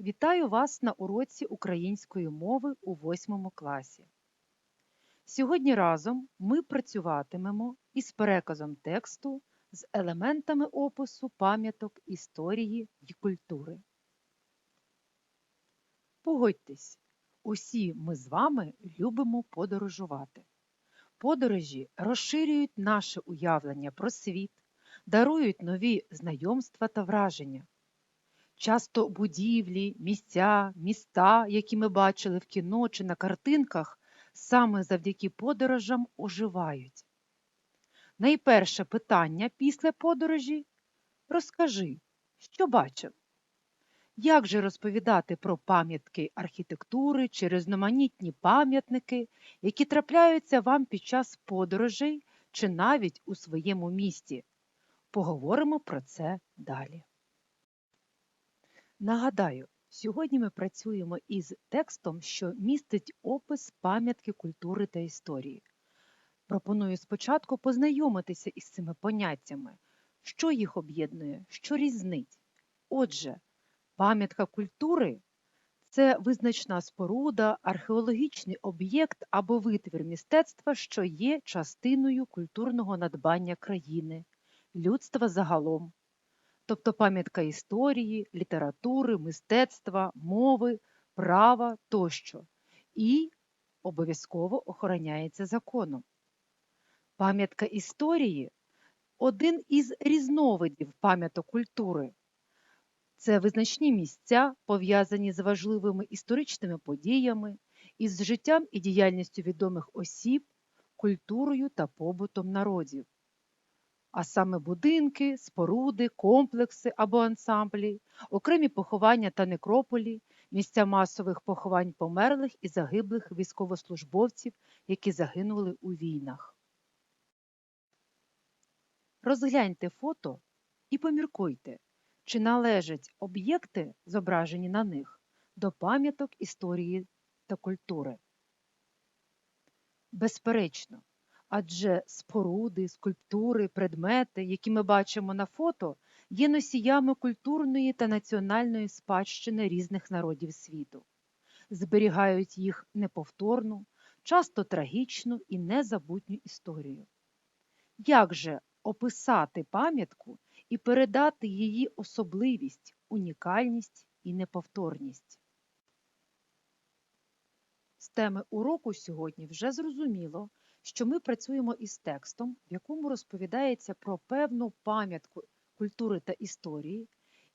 Вітаю вас на уроці української мови у 8 класі. Сьогодні разом ми працюватимемо із переказом тексту з елементами опису пам'яток історії й культури. Погодьтесь, усі ми з вами любимо подорожувати. Подорожі розширюють наше уявлення про світ, дарують нові знайомства та враження. Часто будівлі, місця, міста, які ми бачили в кіно чи на картинках, саме завдяки подорожам оживають. Найперше питання після подорожі розкажи, що бачив. Як же розповідати про пам'ятки архітектури чи різноманітні пам'ятники, які трапляються вам під час подорожей чи навіть у своєму місті? Поговоримо про це далі. Нагадаю, сьогодні ми працюємо із текстом, що містить опис пам'ятки культури та історії. Пропоную спочатку познайомитися із цими поняттями, що їх об'єднує, що різнить. Отже, пам'ятка культури це визначна споруда, археологічний об'єкт або витвір мистецтва, що є частиною культурного надбання країни, людства загалом тобто пам'ятка історії, літератури, мистецтва, мови, права тощо, і обов'язково охороняється законом. Пам'ятка історії один із різновидів пам'яток культури. Це визначні місця, пов'язані з важливими історичними подіями, із життям і діяльністю відомих осіб, культурою та побутом народів а саме будинки, споруди, комплекси або ансамблі, окремі поховання та некрополі, місця масових поховань померлих і загиблих військовослужбовців, які загинули у війнах. Розгляньте фото і поміркуйте, чи належать об'єкти, зображені на них, до пам'яток історії та культури. Безперечно, адже споруди, скульптури, предмети, які ми бачимо на фото, є носіями культурної та національної спадщини різних народів світу, зберігають їх неповторну, часто трагічну і незабутню історію. Як же описати пам'ятку і передати її особливість, унікальність і неповторність? З теми уроку сьогодні вже зрозуміло, що ми працюємо із текстом, в якому розповідається про певну пам'ятку культури та історії,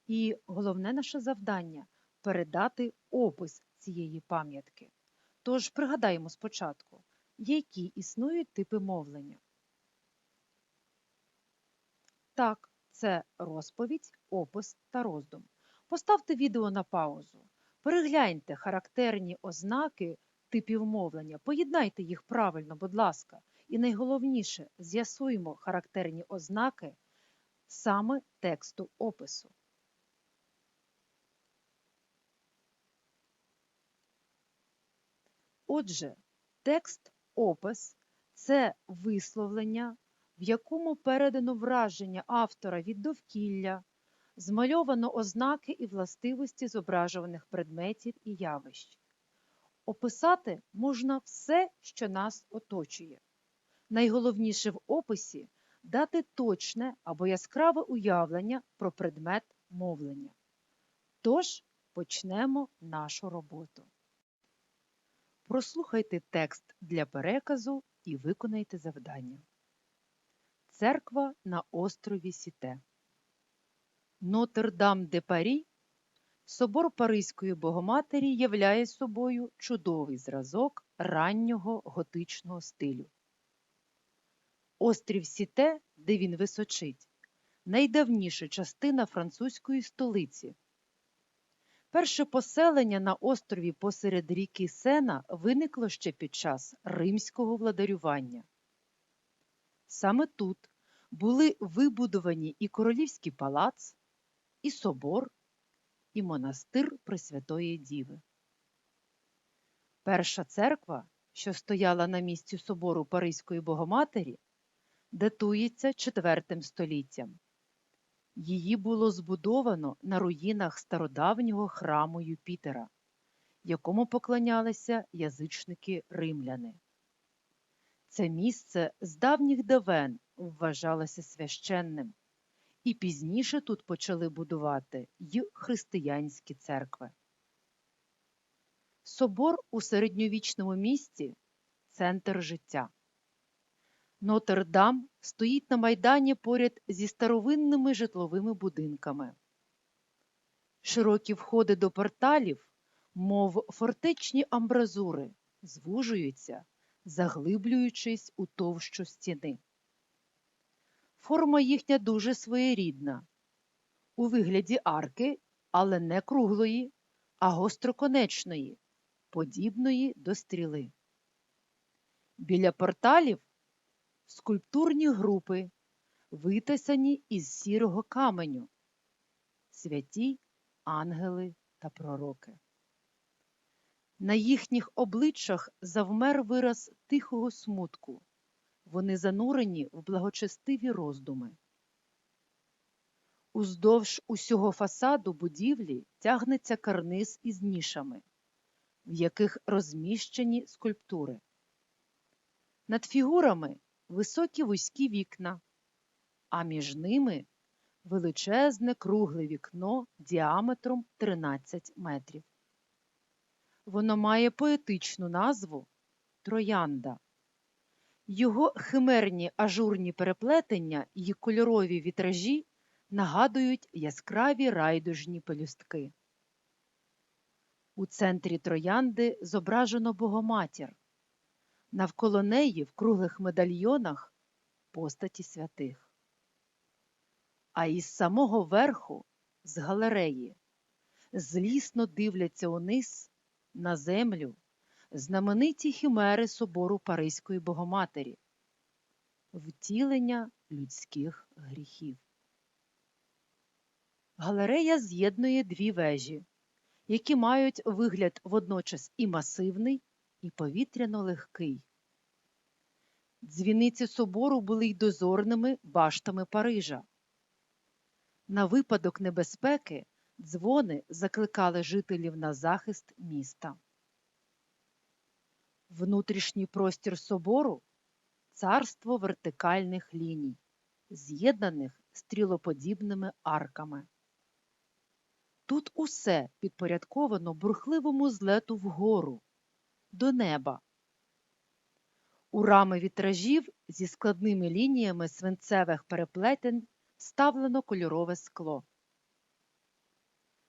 і головне наше завдання передати опис цієї пам'ятки. Тож пригадаємо спочатку, які існують типи мовлення. Так, це розповідь, опис та роздум. Поставте відео на паузу. Перегляньте характерні ознаки типів мовлення. Поєднайте їх правильно, будь ласка. І найголовніше з'ясуємо характерні ознаки саме тексту опису. Отже, текст опис це висловлення, в якому передано враження автора від довкілля, змальовано ознаки і властивості зображуваних предметів і явищ. Описати можна все, що нас оточує. Найголовніше в описі дати точне або яскраве уявлення про предмет мовлення. Тож почнемо нашу роботу. Прослухайте текст для переказу і виконайте завдання. Церква на острові Сіте. Нотр-Дам де Парі Собор Паризької Богоматері являє собою чудовий зразок раннього готичного стилю. Острів Сіте, де він височить, найдавніша частина французької столиці. Перше поселення на острові посеред ріки Сена виникло ще під час римського владарювання. Саме тут були вибудовані і королівський палац, і собор і монастир Пресвятої Діви. Перша церква, що стояла на місці собору Паризької Богоматері, датується IV століттям. Її було збудовано на руїнах стародавнього храму Юпітера, якому поклонялися язичники римляни. Це місце з давніх давен вважалося священним, і пізніше тут почали будувати й християнські церкви. Собор у середньовічному місті центр життя. Нотр-Дам стоїть на майдані поряд зі старовинними житловими будинками. Широкі входи до порталів, мов фортечні амбразури, звужуються, заглиблюючись у товщу стіни. Форма їхня дуже своєрідна, у вигляді арки, але не круглої, а гостроконечної, подібної до стріли. Біля порталів скульптурні групи, витисані із сірого каменю, святі ангели та пророки. На їхніх обличчях завмер вираз тихого смутку. Вони занурені в благочестиві роздуми. Уздовж усього фасаду будівлі тягнеться карниз із нішами, в яких розміщені скульптури. Над фігурами високі вузькі вікна, а між ними величезне кругле вікно діаметром 13 метрів. Воно має поетичну назву Троянда. Його химерні ажурні переплетення і кольорові вітражі нагадують яскраві райдужні пелюстки. У центрі троянди зображено Богоматір. Навколо неї в круглих медальйонах постаті святих. А із самого верху, з галереї, злісно дивляться униз на землю знамениті хімери собору Паризької Богоматері, втілення людських гріхів. Галерея з'єднує дві вежі, які мають вигляд водночас і масивний, і повітряно легкий. Дзвіниці собору були й дозорними баштами Парижа. На випадок небезпеки дзвони закликали жителів на захист міста. Внутрішній простір собору царство вертикальних ліній, з'єднаних стрілоподібними арками. Тут усе підпорядковано бурхливому злету вгору, до неба. У рами вітражів зі складними лініями свинцевих переплетень ставлено кольорове скло.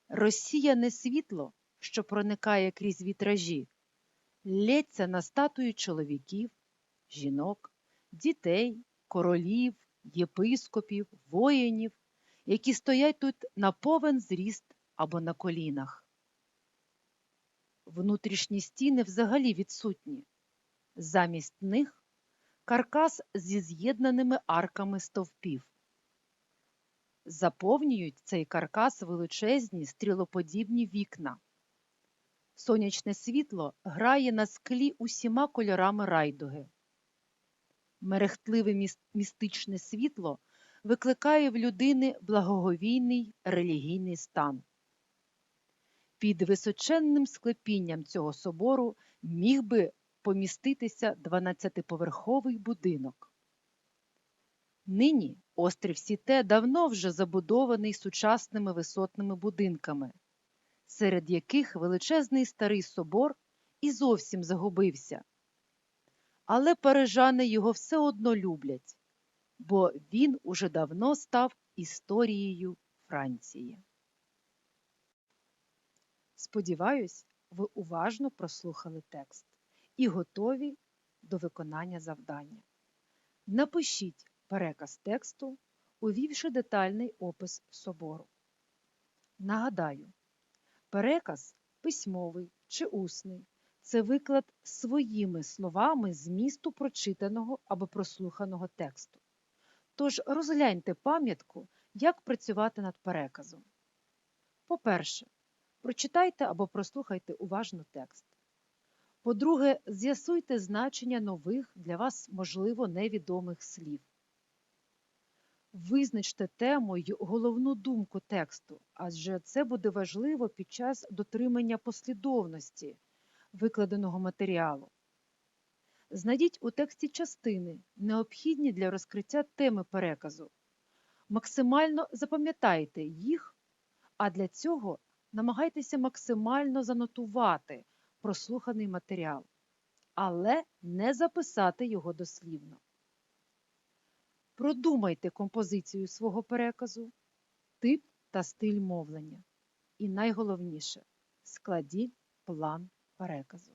Розсіяне світло, що проникає крізь вітражі, лється на статуї чоловіків, жінок, дітей, королів, єпископів, воїнів, які стоять тут на повен зріст або на колінах. Внутрішні стіни взагалі відсутні. Замість них каркас зі з'єднаними арками стовпів. Заповнюють цей каркас величезні стрілоподібні вікна. Сонячне світло грає на склі усіма кольорами райдуги. Мерехтливе містичне світло викликає в людини благоговійний релігійний стан. Під височенним склепінням цього собору міг би поміститися 12-поверховий будинок. Нині острів Сіте давно вже забудований сучасними висотними будинками, серед яких величезний старий собор і зовсім загубився. Але парижани його все одно люблять, бо він уже давно став історією Франції. Сподіваюсь, ви уважно прослухали текст і готові до виконання завдання. Напишіть переказ тексту, увівши детальний опис собору. Нагадаю, переказ письмовий чи усний це виклад своїми словами змісту прочитаного або прослуханого тексту. Тож розгляньте пам'ятку, як працювати над переказом. По-перше, прочитайте або прослухайте уважно текст. По-друге, з'ясуйте значення нових для вас, можливо, невідомих слів. Визначте тему й головну думку тексту, адже це буде важливо під час дотримання послідовності викладеного матеріалу. Знайдіть у тексті частини, необхідні для розкриття теми переказу. Максимально запам'ятайте їх, а для цього намагайтеся максимально занотувати прослуханий матеріал, але не записати його дослівно. Продумайте композицію свого переказу, тип та стиль мовлення. І найголовніше складіть план переказу.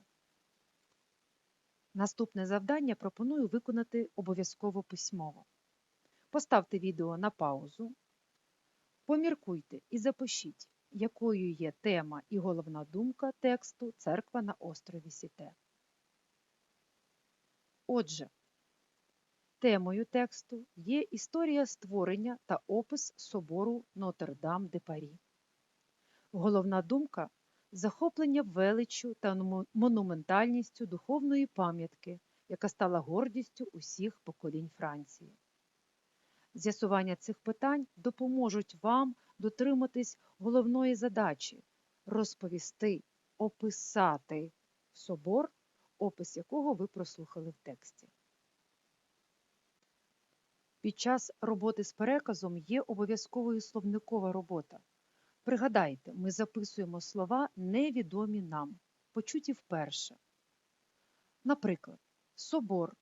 Наступне завдання пропоную виконати обов'язково письмово. Поставте відео на паузу, поміркуйте і запишіть, якою є тема і головна думка тексту Церква на острові Сіте. Отже, темою тексту є історія створення та опис собору Нотр-Дам де Парі. Головна думка захоплення величчю та монументальністю духовної пам'ятки, яка стала гордістю усіх поколінь Франції. З'ясування цих питань допоможуть вам дотриматись головної задачі розповісти, описати собор, опис якого ви прослухали в тексті. Під час роботи з переказом є обов'язковою словникова робота. Пригадайте, ми записуємо слова невідомі нам, почуті вперше. Наприклад, собор,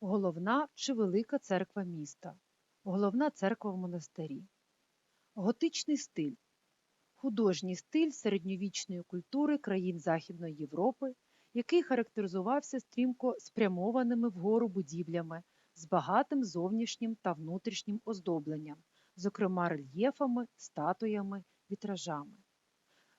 головна чи велика церква міста, головна церква в монастирі, готичний стиль, художній стиль середньовічної культури країн Західної Європи, який характеризувався стрімко спрямованими вгору будівлями з багатим зовнішнім та внутрішнім оздобленням зокрема рельєфами, статуями, вітражами.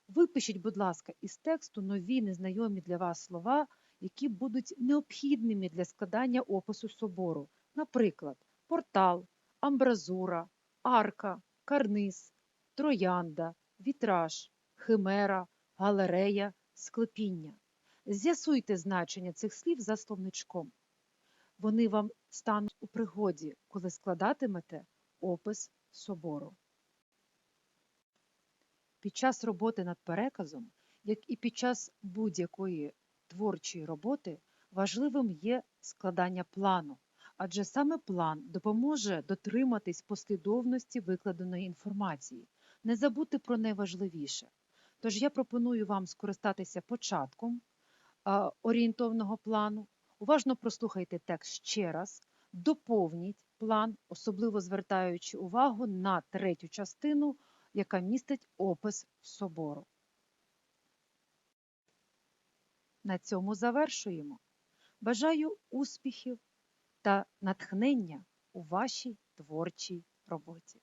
Випишіть, будь ласка, із тексту нові незнайомі для вас слова, які будуть необхідними для складання опису собору, наприклад, портал, амбразура, арка, карниз, троянда, вітраж, химера, галерея, склепіння. З'ясуйте значення цих слів за словничком. Вони вам стануть у пригоді, коли складатимете опис собору. Під час роботи над переказом, як і під час будь-якої творчої роботи, важливим є складання плану, адже саме план допоможе дотриматись послідовності викладеної інформації, не забути про найважливіше. Тож я пропоную вам скористатися початком орієнтовного плану, уважно прослухайте текст ще раз, доповніть план, особливо звертаючи увагу на третю частину, яка містить опис собору. На цьому завершуємо. Бажаю успіхів та натхнення у вашій творчій роботі.